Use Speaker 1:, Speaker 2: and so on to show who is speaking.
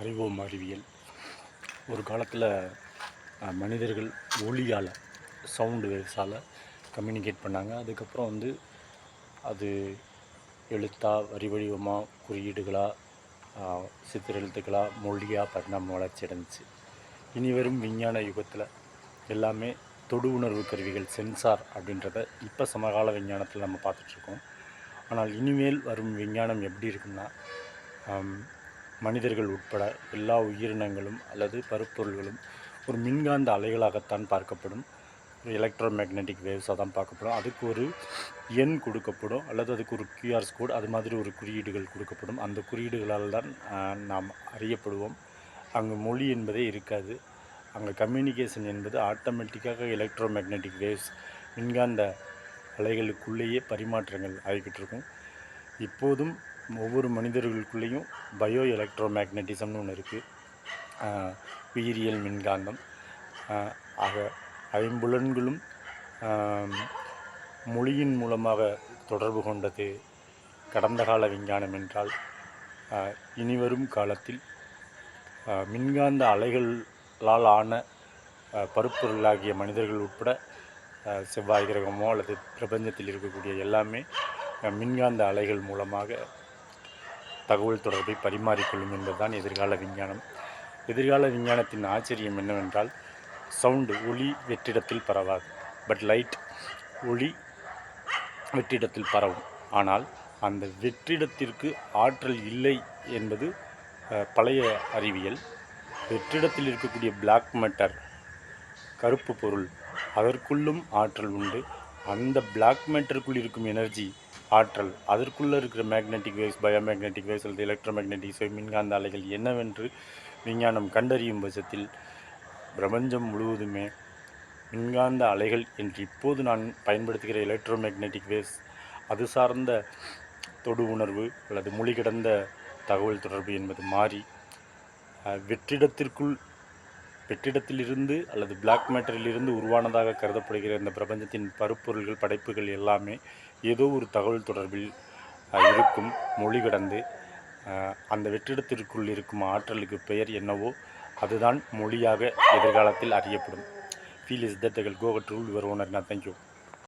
Speaker 1: அறிவோம் அறிவியல். ஒரு காலத்தில் மனிதர்கள் ஒளியால் சவுண்டு வேவ்ஸால் கம்யூனிகேட் பண்ணாங்க. அதுக்கப்புறம் வந்து அது எழுத்தா வரி வடிவமாக குறியீடுகளாக சித்திரெழுத்துக்களாக மொழியாக பரிணாம வளர்ச்சி அடைஞ்சிச்சு. இனி வரும் விஞ்ஞான யுகத்தில் எல்லாமே தொடு உணர்வு கருவிகள் சென்சார் அப்படின்றத இப்போ சமகால விஞ்ஞானத்தில் நம்ம பார்த்துட்ருக்கோம் ஆனால் இனிமேல் வரும் விஞ்ஞானம் எப்படி இருக்குன்னா மனிதர்கள் உட்பட எல்லா உயிரினங்களும் அல்லது பருப்பொருள்களும் ஒரு மின்காந்த அலைகளாகத்தான் பார்க்கப்படும். ஒரு எலக்ட்ரோ மேக்னெட்டிக் வேவ்ஸாக தான் பார்க்கப்படும். அதுக்கு ஒரு எண் கொடுக்கப்படும் அல்லது அதுக்கு ஒரு கியூஆர்ஸ் கோட் அது மாதிரி ஒரு குறியீடுகள் கொடுக்கப்படும். அந்த குறியீடுகளால் தான் நாம் அறியப்படுவோம். அங்கு மொழி என்பதே இருக்காது. அங்கே கம்யூனிகேஷன் என்பது ஆட்டோமேட்டிக்காக எலக்ட்ரோ மேக்னெட்டிக் வேவ்ஸ் மின்காந்த அலைகளுக்குள்ளேயே பரிமாற்றங்கள் ஆகிக்கிட்டு இருக்கும். இப்போதும் ஒவ்வொரு மனிதர்களுக்குள்ளேயும் பயோ எலக்ட்ரோ மேக்னட்டிசம்னு ஒன்று இருக்குது உயிரியல் மின்காந்தம். ஆக ஐம்புலன்களும் மொழியின் மூலமாக தொடர்பு கொண்டது கடந்த கால விஞ்ஞானம் என்றால் இனிவரும் காலத்தில் மின்காந்த அலைகளால் ஆன பருப்பொருளாகிய மனிதர்கள் உட்பட செவ்வாய் கிரகமோ அல்லது பிரபஞ்சத்தில் இருக்கக்கூடிய எல்லாமே மின்காந்த அலைகள் மூலமாக தகவல் தொடர்பை பரிமாறிக்கொள்ளும் என்பதுதான் எதிர்கால விஞ்ஞானம். எதிர்கால விஞ்ஞானத்தின் ஆச்சரியம் என்னவென்றால் சவுண்டு ஒளி வெற்றிடத்தில் பரவாது பட் லைட் ஒளி வெற்றிடத்தில் பரவும். ஆனால் அந்த வெற்றிடத்திற்கு ஆற்றல் இல்லை என்பது பழைய அறிவியல். வெற்றிடத்தில் இருக்கக்கூடிய பிளாக் மேட்டர் கருப்பு பொருள் அதற்குள்ளும் ஆற்றல் உண்டு. அந்த பிளாக் மேட்டருக்குள் இருக்கும் எனர்ஜி ஆற்றல். அதற்குள்ளே இருக்கிற மேக்னெட்டிக் வேவ்ஸ் பயோமேக்னெட்டிக் வேவ்ஸ் அல்லது எலக்ட்ரோ மேக்னெட்டிக் வேவ் மின்காந்த அலைகள் என்னவென்று விஞ்ஞானம் கண்டறியும் பட்சத்தில் பிரபஞ்சம் முழுவதுமே மின்காந்த அலைகள் என்று இப்போது நான் பயன்படுத்துகிற எலக்ட்ரோ மேக்னெட்டிக் வேவ்ஸ் அது சார்ந்த தொடு உணர்வு அல்லது மொழி கடந்த தகவல் தொடர்பு என்பது மாறி வெற்றிடத்திற்குள் வெற்றிடத்திலிருந்து அல்லது பிளாக் மேட்டரிலிருந்து உருவானதாக கருதப்படுகிற இந்த பிரபஞ்சத்தின் பருப்பொருள்கள் படைப்புகள் எல்லாமே ஏதோ ஒரு தகவல் தொடர்பில் இருக்கும் மொழி கடந்து அந்த வெற்றிடத்திற்குள் இருக்கும் ஆற்றலுக்கு பெயர் என்னவோ அதுதான் மொழியாக எதிர்காலத்தில் அறியப்படும். ஃபீல் இஸ் தட் கோகட் ரூல் யுவர் ஓனர் நான் தேங்க்யூ